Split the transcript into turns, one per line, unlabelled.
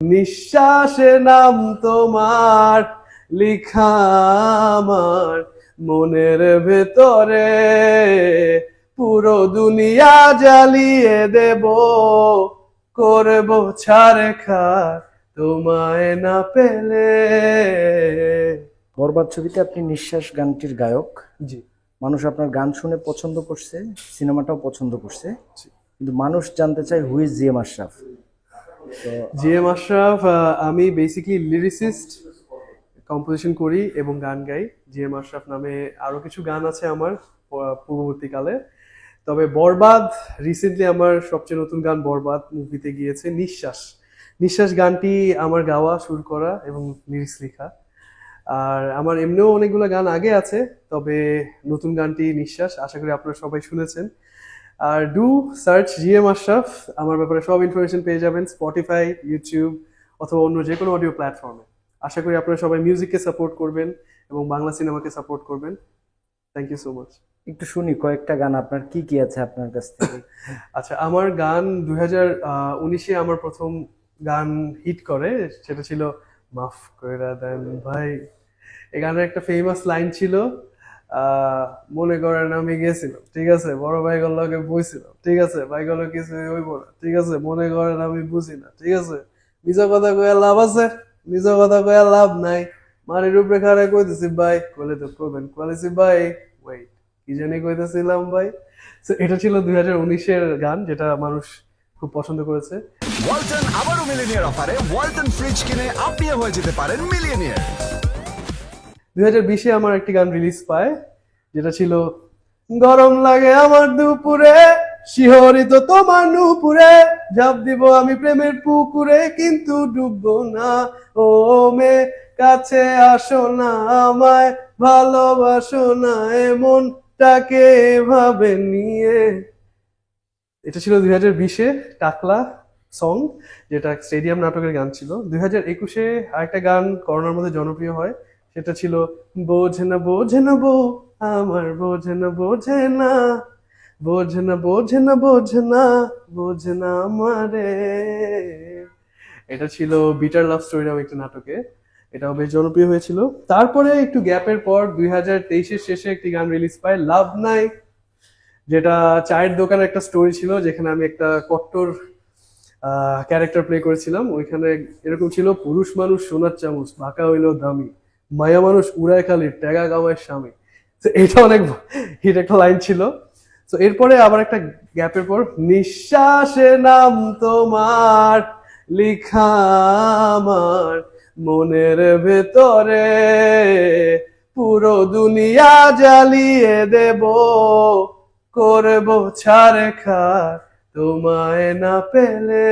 নিঃশ্বাসে নাম তোমার লিখা আমার মনের ভেতরে। পুরো দুনিয়া জ্বালিয়ে দেব করব ছাড় খার তোমায় না পেলে।
বরবাদ ছবিতে আপনি নিঃশ্বাস গানটির গায়ক।
জি।
মানুষ আপনার গান শুনে পছন্দ করছে সিনেমাটাও পছন্দ করছে। কিন্তু মানুষ জানতে চায় who is GM Ashraf
G M Ashraf আমি বেসিক্যালি লিরিসিস্ট কম্পোজিশন করি এবং গান গাই। জি এম আশরাফ নামে আরও কিছু গান আছে আমার পূর্ববর্তীকালে। তবে বরবাদ রিসেন্টলি আমার সবচেয়ে নতুন গান বরবাদ মুভিতে গিয়েছে নিঃশ্বাস। নিঃশ্বাস গানটি আমার গাওয়া সুর করা এবং লিরিক্স লেখা। আর আমার এমনিও অনেকগুলো গান আগে আছে তবে নতুন গানটি নিঃশ্বাস আশা করি আপনারা সবাই শুনেছেন। আর ডু সার্চ জিএম আশরাফ আমার ব্যাপারে সব ইনফরমেশন পেয়ে যাবেন স্পটিফাই ইউটিউব অথবা অন্য যে কোনো অডিও প্ল্যাটফর্মে আশা করি আপনারা সবাই মিউজিককে সাপোর্ট করবেন এবং বাংলা সিনেমাকে সাপোর্ট করবেন। থ্যাংক ইউ সো মাচ
একটু শুনি কয়েকটা গান আপনার কি কি আছে আপনার কাছ থেকে?
আচ্ছা আমার গান দুই হাজার উনিশে আমার প্রথম গান হিট করে সেটা ছিল মাফ কইরা দেন ভাই। এই গানের একটা ফেমাস লাইন ছিল মনে করেন আমি গেছিলাম, ঠিক আছে? বড় ভাইগুলোকে লগে বইছিলাম, ঠিক আছে? ভাইগুলো কিছু হইব না, ঠিক আছে? মনে করেন আমি বুঝি না, ঠিক আছে? নিজ কথা কয়ে লাভ আছে, নিজ কথা কয়ে লাভ নাই। মারির উপরে কইতেছি, ভাই, কইলে তো কইবেন। কইলেছি ভাই ওয়েট কি জানি কইতেছিলাম, ভাই? এটা ছিল দুই হাজার উনিশের গান, যেটা মানুষ খুব পছন্দ করেছে।
ওয়ালটন আবারও মিলিনিয়ার অফারে ওয়ালটন ফ্রিজ কিনে আপনিও হয়ে যেতে পারেন মিলিয়নিয়ার।
দুই হাজার বিশে আমার একটি গান রিলিজ পায়, যেটা ছিল, গরম লাগে আমার দুপুরে, শিহরিত তোমার নুপুরে ঝাঁপ দিব আমি প্রেমের পুকুরে, কিন্তু ডুববো না। ও মে, কাছে আসো না আমায়, ভালোবাসো না এমনটাকে এভাবে নিয়ে। এটা ছিল দুই হাজার বিশে টাকলা সং যেটা স্টেডিয়াম নাটকের গান ছিল। দুই হাজার একুশে আরেকটা গান করোনার মধ্যে জনপ্রিয় হয় সেটা ছিল, বোঝে না বোঝে না বো, আমার বোঝে না বোঝে না বোঝে না বোঝে না বোঝে না বোঝে না আমারে। এটা ছিল বিটার লাভ স্টোরি নামে একটা নাটকে। এটাও বেশ জনপ্রিয় হয়েছিল। তারপরে একটু গ্যাপের পর দুই হাজার তেইশের শেষে একটি গান রিলিজ পায় লাভ নাই যেটা চায়ের দোকানের একটা স্টোরি ছিল, যেখানে আমি একটা কট্টর ক্যারেক্টার প্লে করেছিলাম। ওইখানে এরকম ছিল, পুরুষ মানুষ সোনার চামচ ভাকা হইল দামি। মায়া মানুষ উড়ায় খালি, ট্যাগা গাওয়ার স্বামী। তো এটা অনেক হিট একটা লাইন ছিল। তো এরপরে আবার একটা গ্যাপের পর, নিঃশ্বাসে নাম তোমার, লিখা আমার, মনের ভেতরে পুরো দুনিয়া জ্বালিয়ে দেব, করব ছাড় খার, তোমায় না পেলে।